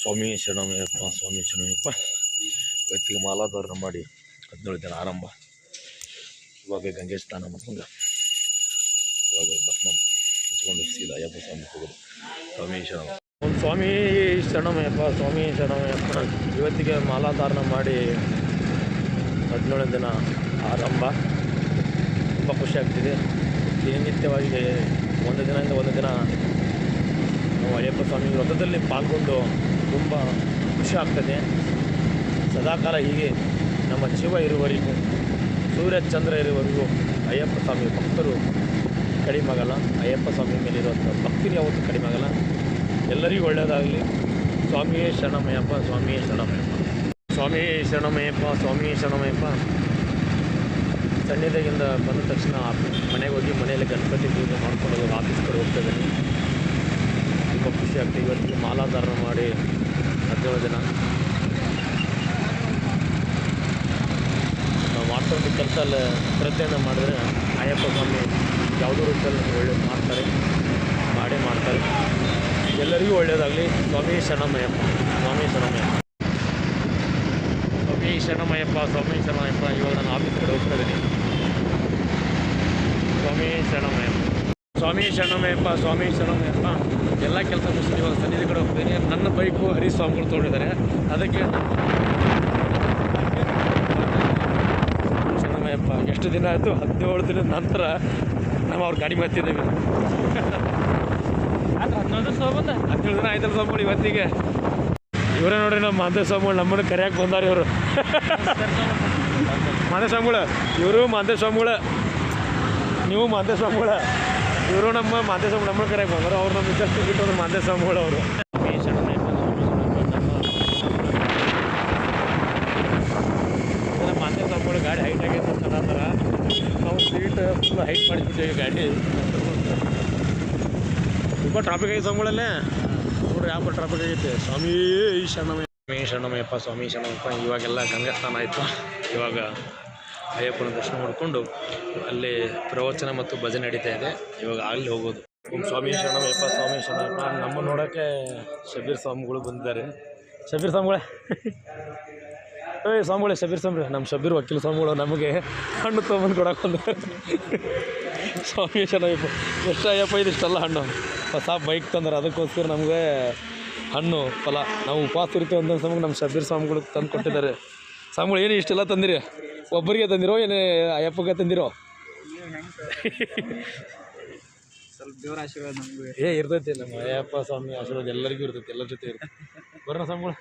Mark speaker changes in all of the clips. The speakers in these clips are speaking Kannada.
Speaker 1: ಸ್ವಾಮಿ ಶರಣಮಯ್ಯಪ್ಪ ಸ್ವಾಮಿ ಶರಣಮಯ್ಯಪ್ಪ ಇವತ್ತಿಗೆ ಮಾಲಾಧಾರಣ ಮಾಡಿ ಹದಿನೇಳು ದಿನ ಆರಂಭ. ಇವಾಗ ಗಂಗೆ ಸ್ನಾನ ಮಾಡ್ಕೊಂಡು ಇವಾಗ ಭಸ್ಮ ಹಚ್ಕೊಂಡು ಸೀದಾ ಅಯ್ಯಪ್ಪ ಸ್ವಾಮಿ ಹೋಗೋದು. ಸ್ವಾಮಿ ಶರಣ. ಸ್ವಾಮಿ ಶರಣಮಯ್ಯಪ್ಪ ಸ್ವಾಮಿ ಶರಣಮಯ್ಯಪ್ಪ ಇವತ್ತಿಗೆ ಮಾಲಾಧಾರಣ ಮಾಡಿ ಹದಿನೇಳು ದಿನ ಆರಂಭ. ತುಂಬ ಖುಷಿ ಆಗ್ತಿದೆ. ದಿನನಿತ್ಯವಾಗಿ ಒಂದು ದಿನದಿಂದ ಒಂದು ದಿನ ಅಯ್ಯಪ್ಪ ಸ್ವಾಮಿ ವ್ರತದಲ್ಲಿ ಪಾಲ್ಗೊಂಡು ತುಂಬ ಖುಷಿ ಆಗ್ತದೆ. ಸದಾಕಾಲ ಹೀಗೆ ನಮ್ಮ ಜೀವ ಇರುವವರೆಗೂ ಸೂರ್ಯ ಚಂದ್ರ ಇರುವವರೆಗೂ ಅಯ್ಯಪ್ಪ ಸ್ವಾಮಿ ಭಕ್ತರು ಕಡಿಮೆ ಆಗಲ್ಲ. ಅಯ್ಯಪ್ಪ ಸ್ವಾಮಿ ಮೇಲಿರುವಂಥ ಭಕ್ತಿ ಯಾವತ್ತೂ ಕಡಿಮೆ ಆಗಲ್ಲ. ಎಲ್ಲರಿಗೂ ಒಳ್ಳೆಯದಾಗಲಿ. ಸ್ವಾಮಿಯೇ ಶರಣಮಯ್ಯಪ್ಪ ಸ್ವಾಮಿಯೇ ಶರಣಮಯ್ಯಪ್ಪ. ಸ್ವಾಮಿ ಶರಣಮಯ್ಯಪ್ಪ ಸ್ವಾಮಿ ಶರಣಮಯ್ಯಪ್ಪ. ಸಣ್ಣದಾಗಿಂದ ಬಂದ ತಕ್ಷಣ ಮನೆಗೆ ಹೋಗಿ ಮನೆಯಲ್ಲಿ ಗಣಪತಿ ಪೂಜೆ ಮಾಡ್ಕೊಂಡು ಆಫೀಸ್ ಕಡೆ ಹೋಗ್ತಾ ಇದ್ದೀನಿ. ಖುಷಿ ಆಗ್ತದೆ ಇವತ್ತಿಗೆ ಮಾಲಾಧಾರಣ ಮಾಡಿ ಹದಿನೇಳು ದಿನ. ನಾವು ಮಾಡ್ತಕ್ಕಂಥ ಕೆಲಸ ಎಲ್ಲ ಶ್ರದ್ಧೆಯಿಂದ ಮಾಡಿದ್ರೆ ಅಯ್ಯಪ್ಪ ಸ್ವಾಮಿ ಯಾವುದೋ ರೀತಿಯಲ್ಲಿ ಒಳ್ಳೇದು ಮಾಡ್ತಾರೆ, ಮಾಡೇ ಮಾಡ್ತಾರೆ. ಎಲ್ಲರಿಗೂ ಒಳ್ಳೆಯದಾಗಲಿ ಸ್ವಾಮಿ ಶರಣಮಯ್ಯಪ್ಪ ಸ್ವಾಮಿ ಶರಣಮಯ್ಯಪ್ಪ. ಸ್ವಾಮಿ ಶರಣಮಯ್ಯಪ್ಪ ಸ್ವಾಮಿ ಶರಣಮಯ್ಯಪ್ಪ, ಇವಾಗ ನಾನು ಆಫೀಸ್ ಕಡೆ ಹೋಗ್ತಾ ಇದ್ದೀನಿ. ಸ್ವಾಮಿ ಶರಣಮಯ್ಯಪ್ಪ. ಸ್ವಾಮಿ ಶರಣಮಯ್ಯಪ್ಪ ಸ್ವಾಮಿ ಶರಣಮಯ್ಯಪ್ಪ. ಎಲ್ಲ ಕೆಲಸ ಮುಗಿಸಿ ಇವಾಗ ಸನ್ನಿಧಿ ಕಡೆ ಹೋಗ್ತೀನಿ. ನನ್ನ ಬೈಕು ಹರಿ ಸ್ವಾಮಿಗಳು ತೊಗೊಂಡಿದ್ದಾರೆ. ಅದಕ್ಕೆ ಶರಣಮಯ್ಯಪ್ಪ ಎಷ್ಟು ದಿನ ಆಯಿತು? ಹದಿನೇಳು ದಿನದ ನಂತರ ನಾವು ಅವ್ರ ಗಾಡಿ ಬರ್ತಿದ್ದೇವೆ ಹನ್ನೊಂದು ಸ್ವಾಮಿ ಹದಿನೇಳು ದಿನ ಆಯ್ತಲ್ಲ ಸ್ವಾಮಿಗಳು ಇವತ್ತಿಗೆ. ಇವರೇ ನೋಡ್ರಿ ನಮ್ಮ ಮಾಂತ ಸ್ವಾಮಿಗಳು ನಮ್ಮನ್ನು ಕರೆಯಕ್ಕೆ ಬಂದಾರ ಇವರು. ಮಾಂತ ಸ್ವಾಮಿಗಳು ಇವರು ಮಾಂತ ಸ್ವಾಮಿಗಳು. ನೀವು ಮಾಂತ ಸ್ವಾಮಿಗಳ. ಇವರು ನಮ್ಮ ಮಾದೇ ಸ್ವಾಮಿ ನಮ್ಮ ಕಡೆ ಬಂದರು. ಅವ್ರು ನಮ್ಮ ಜಸ್ಟ್ ಬಿಟ್ಟು ಮಾಂತ ಸ್ವಾಮಿಗಳು ಅವರು. ಮಾಂತ ಸ್ವಾಮಿಗಳು ಗಾಡಿ ಹೈಟ್ ಆಗೈತೆ ಅಂತ ಅನ್ನತ್ತಾರ ನಾವು ಸೀಟ್ ಫುಲ್ ಹೈಟ್ ಮಾಡಿಬಿಟ್ಟಿವಿ ಗಾಡಿ. ತುಂಬ ಟ್ರಾಫಿಕ್ ಆಗೈತೆ ಸ್ವಾಮಿಗಳಲ್ಲೇ ನೋಡ್ರಿ ಯಾವ ಟ್ರಾಫಿಕ್ ಆಗೈತೆ ಸ್ವಾಮಿ ಶರಣಮಯ್ಯ. ಶರಣಮಯ್ಯಪ್ಪ, ಸ್ವಾಮಿ ಶರಣಮಯ್ಯಪ್ಪ, ಇವಾಗೆಲ್ಲ ಗಂಗಾ ಸ್ನಾನ ಆಯಿತು. ಇವಾಗ ಅಯ್ಯಪ್ಪನ ದರ್ಶನ ಮಾಡಿಕೊಂಡು ಅಲ್ಲಿ ಪ್ರವಚನ ಮತ್ತು ಭಜನೆ ನಡೀತಾ ಇದೆ. ಇವಾಗ ಅಲ್ಲಿ ಹೋಗೋದು. ಓಂ ಸ್ವಾಮಿ ಶರಣಮಯ್ಯಪ್ಪ ಸ್ವಾಮಿ ಶರಣ ನಮ್ಮ ನೋಡೋಕ್ಕೆ ಶಬೀರ್ ಸ್ವಾಮಿಗಳು ಬಂದಿದ್ದಾರೆ. ಶಬೀರ್ ಸ್ವಾಮಿಗಳೇ? ಏ, ಸ್ವಾಮಿಗಳೇ, ಶಬೀರ್ ಸ್ವಾಮಿ ನಮ್ಮ ಶಬೀರ್ ವಕೀಲ ಸ್ವಾಮಿಗಳು ನಮಗೆ ಹಣ್ಣು ತೊಗೊಂಡು ಕೊಡೋಕೆ ಬಂದ ಸ್ವಾಮಿ ಶರಣಯ್ಯಪ್ಪ ಎಷ್ಟು ಅಯ್ಯಪ್ಪ ಇದಿಷ್ಟಲ್ಲ ಹಣ್ಣು? ಹೊಸ ಬೈಕ್ ತಂದ್ರೆ ಅದಕ್ಕೋಸ್ಕರ ನಮಗೆ ಹಣ್ಣು, ಫಲ. ನಾವು ಉಪವಾಸ ಇರ್ತೀವಿ ಒಂದೊಂದು ನಮ್ಮ ಶಬೀರ್ ಸ್ವಾಮಿಗಳು ತಂದು ಕೊಟ್ಟಿದ್ದಾರೆ. ಸ್ವಾಮಿಗಳು, ಏನು ಇಷ್ಟೆಲ್ಲ ತಂದಿರಿ? ಒಬ್ಬರಿಗೆ ತಂದಿರೋ ಏನು ಅಯ್ಯಪ್ಪಗೆ ತಂದಿರೋ?
Speaker 2: ಸ್ವಲ್ಪ ದೇವರ ಆಶೀರ್ವಾದ ನಮಗೂ
Speaker 1: ಏ ಇರ್ತೈತಿ ನಮ್ಮ ಅಯ್ಯಪ್ಪ ಸ್ವಾಮಿ ಆಶೀರ್ವಾದ ಎಲ್ಲರಿಗೂ ಇರ್ತೈತಿ ಎಲ್ಲರ ಜೊತೆ ಇರ್ತೈತಿ. ಬರೋಣ ಸ್ವಾಮಿಗಳು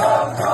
Speaker 1: Come, come.